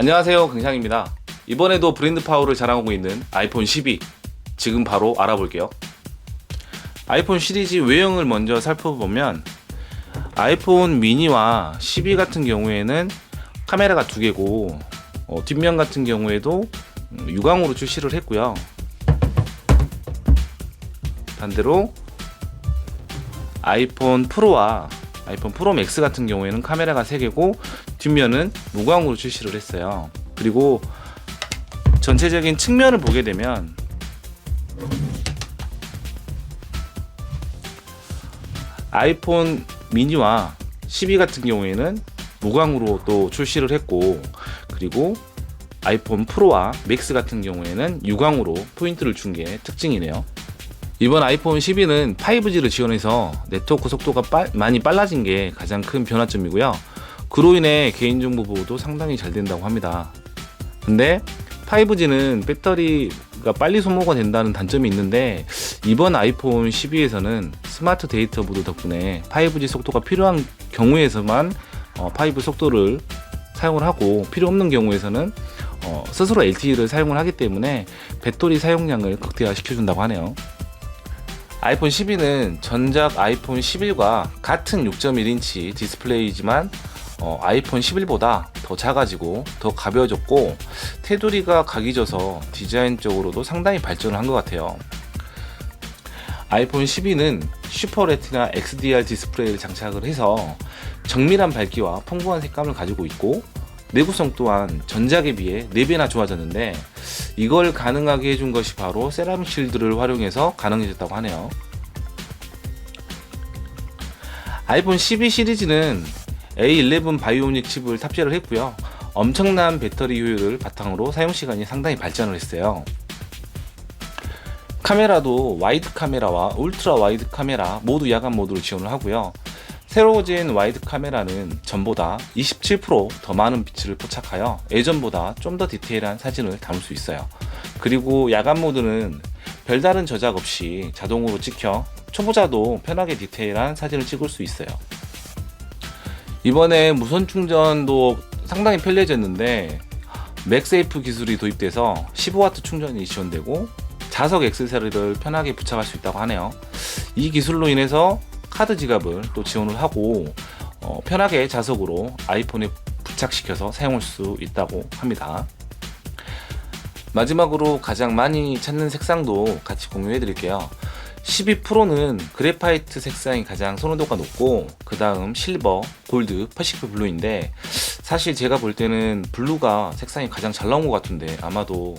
안녕하세요 긍상입니다. 이번에도 브랜드 파워를 자랑하고 있는 아이폰 12 지금 바로 알아볼게요. 아이폰 시리즈 외형을 먼저 살펴보면 아이폰 미니와 12 같은 경우에는 카메라가 두 개고 어, 뒷면 같은 경우에도 음, 유광으로 출시를 했고요. 반대로 아이폰 프로와 아이폰 프로 맥스 같은 경우에는 카메라가 3개고 뒷면은 무광으로 출시를 했어요. 그리고 전체적인 측면을 보게 되면 아이폰 미니와 12 같은 경우에는 무광으로 또 출시를 했고 그리고 아이폰 프로와 맥스 같은 경우에는 유광으로 포인트를 준 게 특징이네요. 이번 아이폰 12는 5G를 지원해서 네트워크 속도가 빠- 많이 빨라진 게 가장 큰 변화점이고요. 그로 인해 개인정보 보호도 상당히 잘 된다고 합니다. 근데 5G는 배터리가 빨리 소모가 된다는 단점이 있는데 이번 아이폰 12에서는 스마트 데이터 보드 덕분에 5G 속도가 필요한 경우에서만 어, 5 속도를 사용을 하고 필요 없는 경우에서는 어, 스스로 LTE를 사용을 하기 때문에 배터리 사용량을 극대화 시켜준다고 하네요. 아이폰 12는 전작 아이폰 11과 같은 6.1인치 디스플레이지만 어, 아이폰 11보다 더 작아지고 더 가벼워졌고 테두리가 각이져서 디자인적으로도 상당히 발전을 한 것 같아요. 아이폰 12는 슈퍼 레티나 XDR 디스플레이를 장착을 해서 정밀한 밝기와 풍부한 색감을 가지고 있고 내구성 또한 전작에 비해 4배나 좋아졌는데 이걸 가능하게 해준 것이 바로 세라믹 실드를 활용해서 가능해졌다고 하네요. 아이폰 12 시리즈는 A11 바이오닉 칩을 탑재를 했고요. 엄청난 배터리 효율을 바탕으로 사용 시간이 상당히 발전을 했어요. 카메라도 와이드 카메라와 울트라 와이드 카메라 모두 야간 모드를 지원을 하고요. 새로워진 와이드 카메라는 전보다 27%더 많은 빛을 포착하여 예전보다 좀 더 디테일한 사진을 담을 수 있어요. 그리고 야간 모드는 별다른 저작 없이 자동으로 찍혀 초보자도 편하게 디테일한 사진을 찍을 수 있어요. 이번에 무선 충전도 상당히 편리해졌는데 맥세이프 기술이 도입돼서 15W 충전이 지원되고 자석 액세서리를 편하게 부착할 수 있다고 하네요. 이 기술로 인해서 카드 지갑을 또 지원을 하고 어, 편하게 자석으로 아이폰에 부착시켜서 사용할 수 있다고 합니다. 마지막으로 가장 많이 찾는 색상도 같이 공유해 드릴게요. 12 프로는 그래파이트 색상이 가장 선호도가 높고 그 다음 실버, 골드, 퍼시픽 블루인데 사실 제가 볼 때는 블루가 색상이 가장 잘 나온 것 같은데 아마도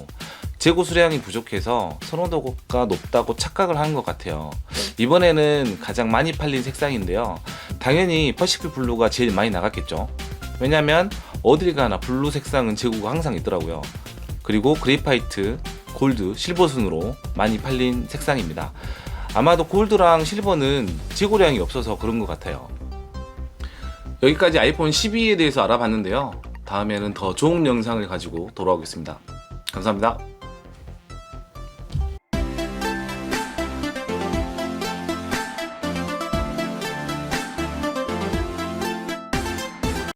재고 수량이 부족해서 선호도가 높다고 착각을 한 것 같아요. 이번에는 가장 많이 팔린 색상인데요. 당연히 퍼시픽 블루가 제일 많이 나갔겠죠. 왜냐면 어딜 가나 블루 색상은 재고가 항상 있더라고요. 그리고 그레이파이트, 골드, 실버 순으로 많이 팔린 색상입니다. 아마도 골드랑 실버는 재고량이 없어서 그런 것 같아요. 여기까지 아이폰 12에 대해서 알아봤는데요. 다음에는 더 좋은 영상을 가지고 돌아오겠습니다. 감사합니다.